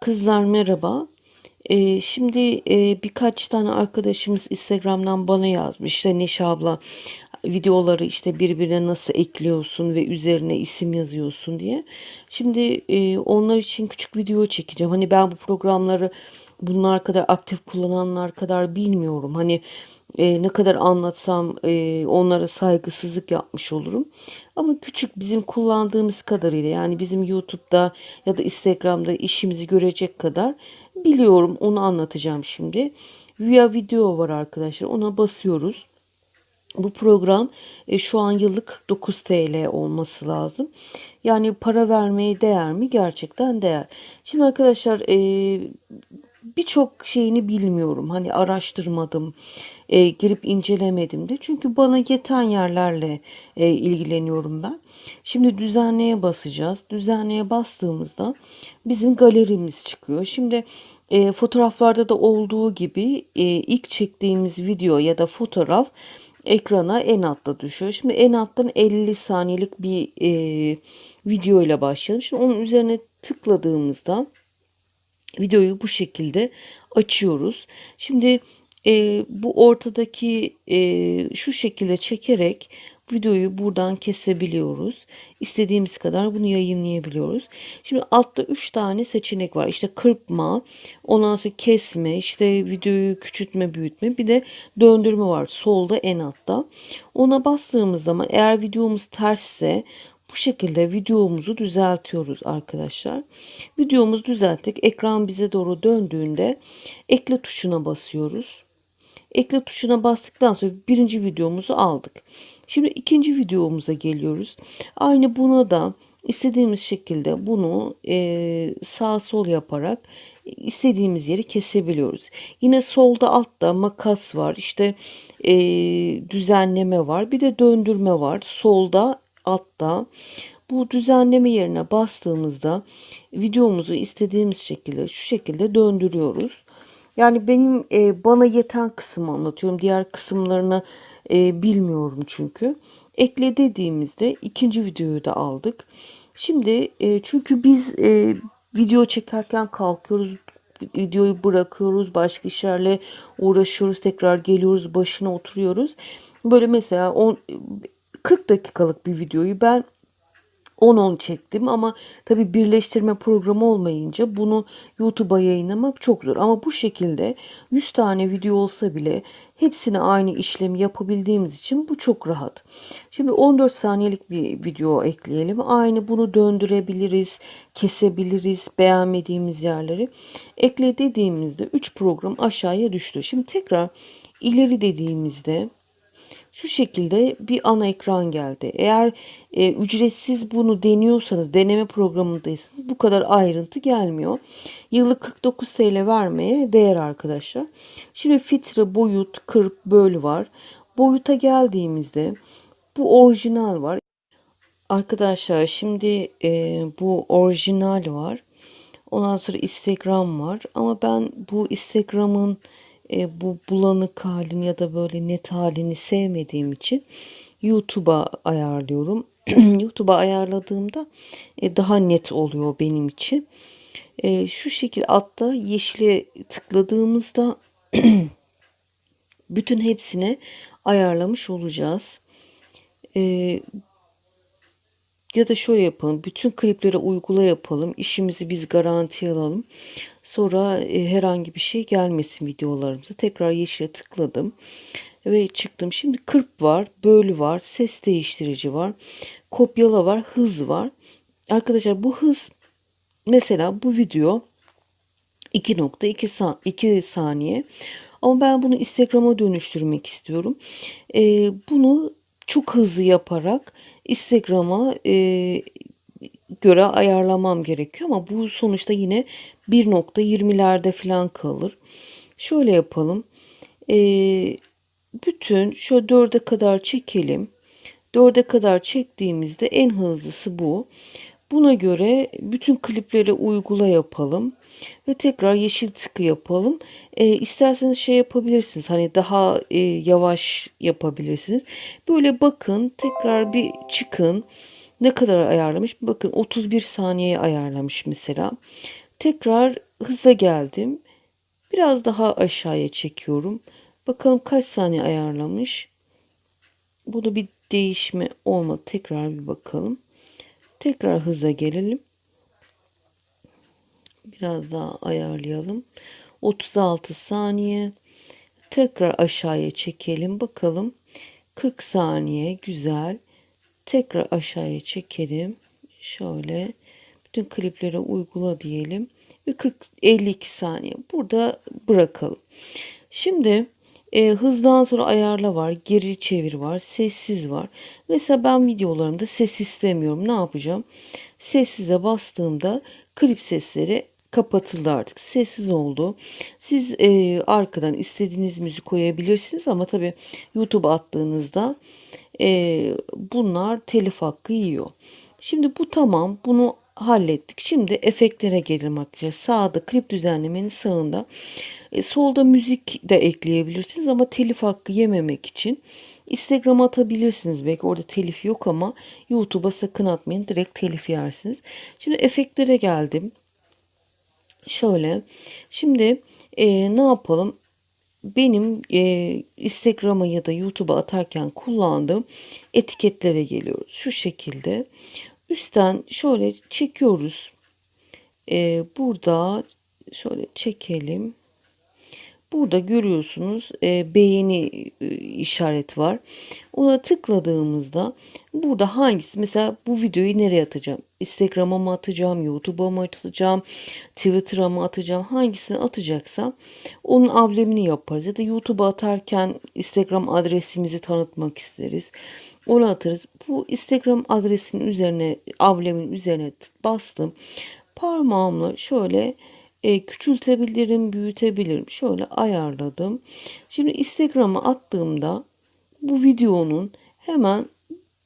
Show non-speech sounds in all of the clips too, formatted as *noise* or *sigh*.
Kızlar merhaba. Ee, şimdi e, birkaç tane arkadaşımız Instagram'dan bana yazmış. İşte Neşe abla videoları işte birbirine nasıl ekliyorsun ve üzerine isim yazıyorsun diye. Şimdi e, onlar için küçük video çekeceğim. Hani ben bu programları bunlar kadar aktif kullananlar kadar bilmiyorum. Hani e, ne kadar anlatsam e, onlara saygısızlık yapmış olurum. Ama küçük bizim kullandığımız kadarıyla yani bizim YouTube'da ya da Instagram'da işimizi görecek kadar biliyorum. Onu anlatacağım şimdi. Via video var arkadaşlar. Ona basıyoruz. Bu program e, şu an yıllık 49 TL olması lazım. Yani para vermeye değer mi? Gerçekten değer. Şimdi arkadaşlar e, birçok şeyini bilmiyorum. Hani araştırmadım, e, girip incelemedim de. Çünkü bana yeten yerlerle e, ilgileniyorum ben. Şimdi düzenleye basacağız. Düzenleye bastığımızda bizim galerimiz çıkıyor. Şimdi e, fotoğraflarda da olduğu gibi e, ilk çektiğimiz video ya da fotoğraf ekrana en altta düşüyor. Şimdi en alttan 50 saniyelik bir e, video ile başlayalım. Şimdi onun üzerine tıkladığımızda videoyu bu şekilde açıyoruz. Şimdi e, bu ortadaki e, şu şekilde çekerek videoyu buradan kesebiliyoruz. İstediğimiz kadar bunu yayınlayabiliyoruz. Şimdi altta 3 tane seçenek var. İşte kırpma, ondan sonra kesme, işte videoyu küçültme, büyütme, bir de döndürme var. Solda en altta. Ona bastığımız zaman eğer videomuz tersse bu şekilde videomuzu düzeltiyoruz arkadaşlar. Videomuzu düzelttik. Ekran bize doğru döndüğünde ekle tuşuna basıyoruz. Ekle tuşuna bastıktan sonra birinci videomuzu aldık. Şimdi ikinci videomuza geliyoruz. Aynı buna da istediğimiz şekilde bunu e, sağ sol yaparak istediğimiz yeri kesebiliyoruz. Yine solda altta makas var. İşte e, düzenleme var. Bir de döndürme var. Solda altta. Bu düzenleme yerine bastığımızda videomuzu istediğimiz şekilde şu şekilde döndürüyoruz. Yani benim e, bana yeten kısmı anlatıyorum. Diğer kısımlarını e, bilmiyorum çünkü. Ekle dediğimizde ikinci videoyu da aldık. Şimdi e, çünkü biz e, video çekerken kalkıyoruz, videoyu bırakıyoruz, başka işlerle uğraşıyoruz, tekrar geliyoruz, başına oturuyoruz. Böyle mesela 10 40 dakikalık bir videoyu ben 10-10 çektim ama tabi birleştirme programı olmayınca bunu YouTube'a yayınlamak çok zor. Ama bu şekilde 100 tane video olsa bile hepsine aynı işlemi yapabildiğimiz için bu çok rahat. Şimdi 14 saniyelik bir video ekleyelim. Aynı bunu döndürebiliriz, kesebiliriz beğenmediğimiz yerleri. Ekle dediğimizde 3 program aşağıya düştü. Şimdi tekrar ileri dediğimizde şu şekilde bir ana ekran geldi. Eğer e, ücretsiz bunu deniyorsanız, deneme programındaysanız bu kadar ayrıntı gelmiyor. Yıllık 49 TL vermeye değer arkadaşlar. Şimdi filtre, boyut, kırp, böl var. Boyuta geldiğimizde bu orijinal var. Arkadaşlar şimdi e, bu orijinal var. Ondan sonra Instagram var. Ama ben bu Instagram'ın e, bu bulanık halini ya da böyle net halini sevmediğim için YouTube'a ayarlıyorum. *clears throat* YouTube'a ayarladığımda e, daha net oluyor benim için. E, şu şekilde altta yeşile tıkladığımızda *clears throat* bütün hepsine ayarlamış olacağız. E, ya da şöyle yapalım. Bütün kliplere uygula yapalım. İşimizi biz garantiye alalım. Sonra e, herhangi bir şey gelmesin videolarımıza. Tekrar yeşile tıkladım. Ve çıktım. Şimdi kırp var. Böl var. Ses değiştirici var. Kopyala var. Hız var. Arkadaşlar bu hız mesela bu video 2.2 saniye. Ama ben bunu Instagram'a dönüştürmek istiyorum. Ee, bunu çok hızlı yaparak Instagram'a e, göre ayarlamam gerekiyor ama bu sonuçta yine 1.20'lerde falan kalır. Şöyle yapalım. Ee, bütün şu 4'e kadar çekelim. 4'e kadar çektiğimizde en hızlısı bu. Buna göre bütün kliplere uygula yapalım ve tekrar yeşil tıkı yapalım. E, isterseniz şey yapabilirsiniz. Hani daha e, yavaş yapabilirsiniz. Böyle bakın tekrar bir çıkın. Ne kadar ayarlamış? Bakın 31 saniyeye ayarlamış mesela. Tekrar hıza geldim. Biraz daha aşağıya çekiyorum. Bakalım kaç saniye ayarlamış. Burada bir değişme olmadı. Tekrar bir bakalım. Tekrar hıza gelelim. Biraz daha ayarlayalım. 36 saniye. Tekrar aşağıya çekelim. Bakalım. 40 saniye. Güzel. Tekrar aşağıya çekelim. Şöyle. Bütün kliplere uygula diyelim. Ve 40 52 saniye. Burada bırakalım. Şimdi e, hızdan sonra ayarla var, geri çevir var, sessiz var. Mesela ben videolarımda ses istemiyorum. Ne yapacağım? Sessize bastığımda klip sesleri kapatıldı artık. Sessiz oldu. Siz e, arkadan istediğiniz müzik koyabilirsiniz ama tabii YouTube'a attığınızda e, bunlar telif hakkı yiyor. Şimdi bu tamam. Bunu hallettik. Şimdi efektlere gelelim arkadaşlar. Sağda klip düzenlemenin sağında e, solda müzik de ekleyebilirsiniz ama telif hakkı yememek için Instagram'a atabilirsiniz. Belki orada telif yok ama YouTube'a sakın atmayın. Direkt telif yersiniz. Şimdi efektlere geldim. Şöyle. Şimdi e, ne yapalım? Benim e, Instagram'a ya da YouTube'a atarken kullandığım etiketlere geliyoruz. Şu şekilde. Üstten şöyle çekiyoruz. E, burada şöyle çekelim. Burada görüyorsunuz e, beğeni e, işaret var. Ona tıkladığımızda burada hangisi mesela bu videoyu nereye atacağım? Instagram'a mı atacağım? YouTube'a mı atacağım? Twitter'a mı atacağım? Hangisini atacaksam onun ablemini yaparız. Ya da YouTube'a atarken Instagram adresimizi tanıtmak isteriz. Onu atarız. Bu Instagram adresinin üzerine, ablemin üzerine bastım. Parmağımla şöyle e, küçültebilirim, büyütebilirim. Şöyle ayarladım. Şimdi Instagram'a attığımda bu videonun hemen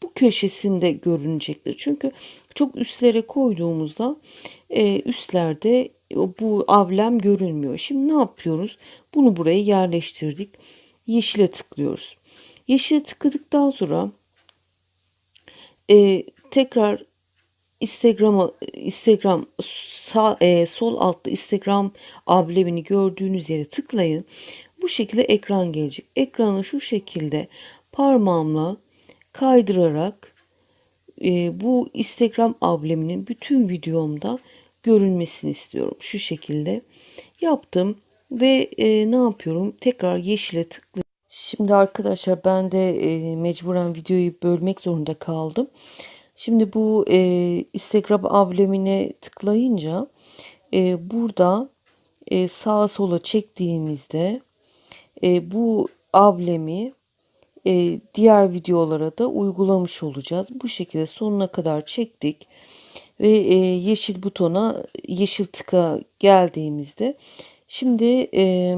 bu köşesinde görünecektir. Çünkü çok üstlere koyduğumuzda e, üstlerde bu ablem görünmüyor. Şimdi ne yapıyoruz? Bunu buraya yerleştirdik. Yeşile tıklıyoruz. Yeşile tıkladıktan sonra e, tekrar Instagram'a Instagram sağ, e, sol altta Instagram amblemini gördüğünüz yere tıklayın. Bu şekilde ekran gelecek. Ekranı şu şekilde parmağımla kaydırarak e, bu Instagram ambleminin bütün videomda görünmesini istiyorum. Şu şekilde yaptım ve e, ne yapıyorum? Tekrar yeşile tıklıyorum. Şimdi arkadaşlar ben de e, mecburen videoyu bölmek zorunda kaldım. Şimdi bu e, Instagram amblemine tıklayınca e, burada e, sağa sola çektiğimizde e, bu ablemi e, diğer videolara da uygulamış olacağız. Bu şekilde sonuna kadar çektik ve e, yeşil butona yeşil tıka geldiğimizde şimdi e,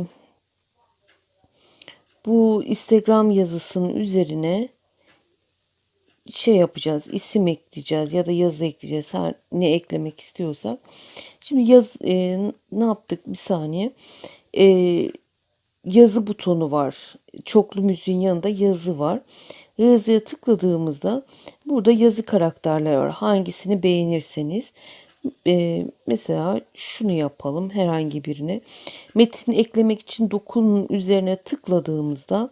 bu Instagram yazısının üzerine şey yapacağız, isim ekleyeceğiz ya da yazı ekleyeceğiz. Her ne eklemek istiyorsak. Şimdi yaz e, ne yaptık bir saniye. E, yazı butonu var. Çoklu müziğin yanında yazı var. Yazıya tıkladığımızda burada yazı karakterler var. Hangisini beğenirseniz e, mesela şunu yapalım herhangi birini. Metin eklemek için dokunun üzerine tıkladığımızda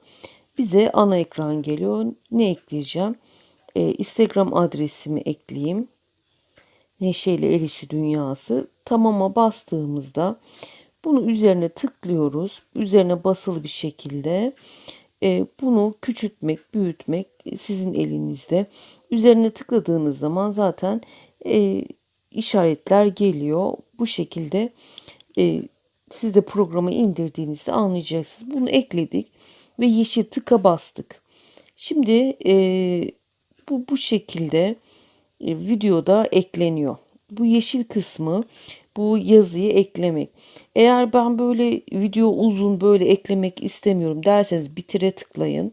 bize ana ekran geliyor. Ne ekleyeceğim? E, Instagram adresimi ekleyeyim. Neşeyle El Dünyası. Tamama bastığımızda bunu üzerine tıklıyoruz. Üzerine basılı bir şekilde e, bunu küçültmek, büyütmek sizin elinizde. Üzerine tıkladığınız zaman zaten e, işaretler geliyor. Bu şekilde e, siz de programı indirdiğinizde anlayacaksınız. Bunu ekledik ve yeşil tıka bastık. Şimdi e, bu bu şekilde e, videoda ekleniyor. Bu yeşil kısmı bu yazıyı eklemek. Eğer ben böyle video uzun böyle eklemek istemiyorum derseniz bitire tıklayın.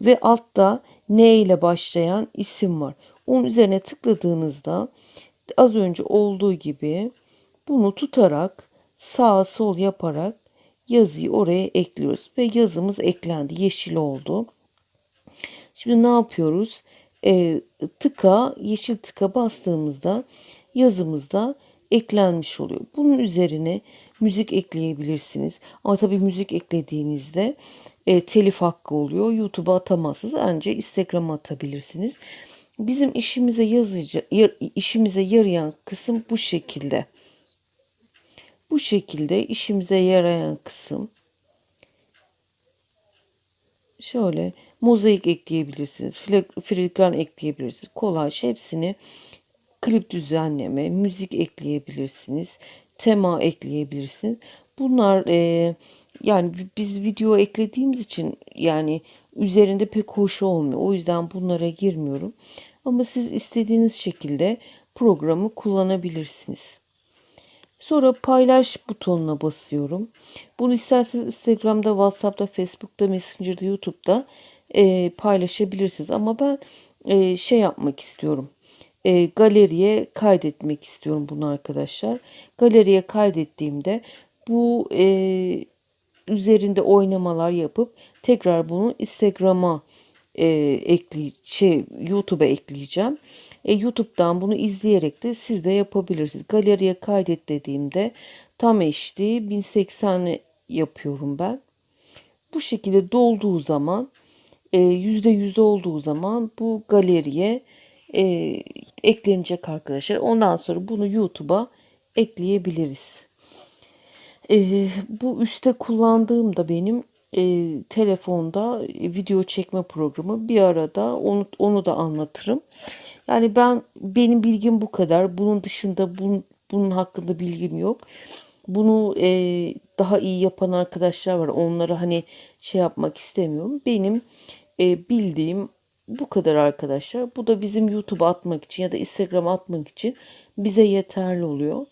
Ve altta ne ile başlayan isim var. Onun üzerine tıkladığınızda az önce olduğu gibi bunu tutarak sağ sol yaparak yazıyı oraya ekliyoruz. Ve yazımız eklendi. Yeşil oldu. Şimdi ne yapıyoruz? E, tıka, yeşil tıka bastığımızda yazımızda eklenmiş oluyor. Bunun üzerine müzik ekleyebilirsiniz. Ama tabii müzik eklediğinizde e, telif hakkı oluyor. YouTube'a atamazsınız. Ancak Instagram'a atabilirsiniz. Bizim işimize yazıcı, işimize yarayan kısım bu şekilde. Bu şekilde işimize yarayan kısım şöyle mozaik ekleyebilirsiniz. Filigran ekleyebilirsiniz. Kolaj hepsini klip düzenleme, müzik ekleyebilirsiniz. Tema ekleyebilirsiniz. Bunlar e, yani biz video eklediğimiz için yani üzerinde pek hoş olmuyor. O yüzden bunlara girmiyorum. Ama siz istediğiniz şekilde programı kullanabilirsiniz. Sonra paylaş butonuna basıyorum. Bunu isterseniz Instagram'da, WhatsApp'ta, Facebook'ta, Messenger'da, YouTube'da e, paylaşabilirsiniz. Ama ben e, şey yapmak istiyorum. E, galeriye kaydetmek istiyorum bunu arkadaşlar. Galeriye kaydettiğimde bu e, üzerinde oynamalar yapıp tekrar bunu Instagram'a e, ekli şey YouTube'a ekleyeceğim. E, YouTube'dan bunu izleyerek de siz de yapabilirsiniz. Galeriye kaydet dediğimde tam HD 1080 yapıyorum ben. Bu şekilde dolduğu zaman yüzde yüzde olduğu zaman bu galeriye e, eklenecek arkadaşlar. Ondan sonra bunu YouTube'a ekleyebiliriz. E, bu üstte kullandığım da benim e, telefonda video çekme programı. Bir arada onu, onu da anlatırım. Yani ben benim bilgim bu kadar. Bunun dışında bunun, bunun hakkında bilgim yok. Bunu e, daha iyi yapan arkadaşlar var. Onları hani şey yapmak istemiyorum. Benim e, bildiğim bu kadar arkadaşlar. Bu da bizim YouTube'a atmak için ya da Instagram'a atmak için bize yeterli oluyor.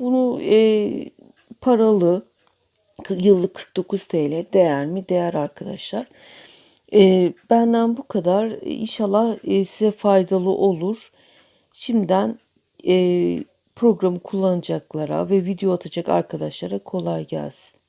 Bunu e, paralı yıllık 49 TL değer mi? Değer arkadaşlar. E, benden bu kadar. İnşallah e, size faydalı olur. Şimdiden e, programı kullanacaklara ve video atacak arkadaşlara kolay gelsin.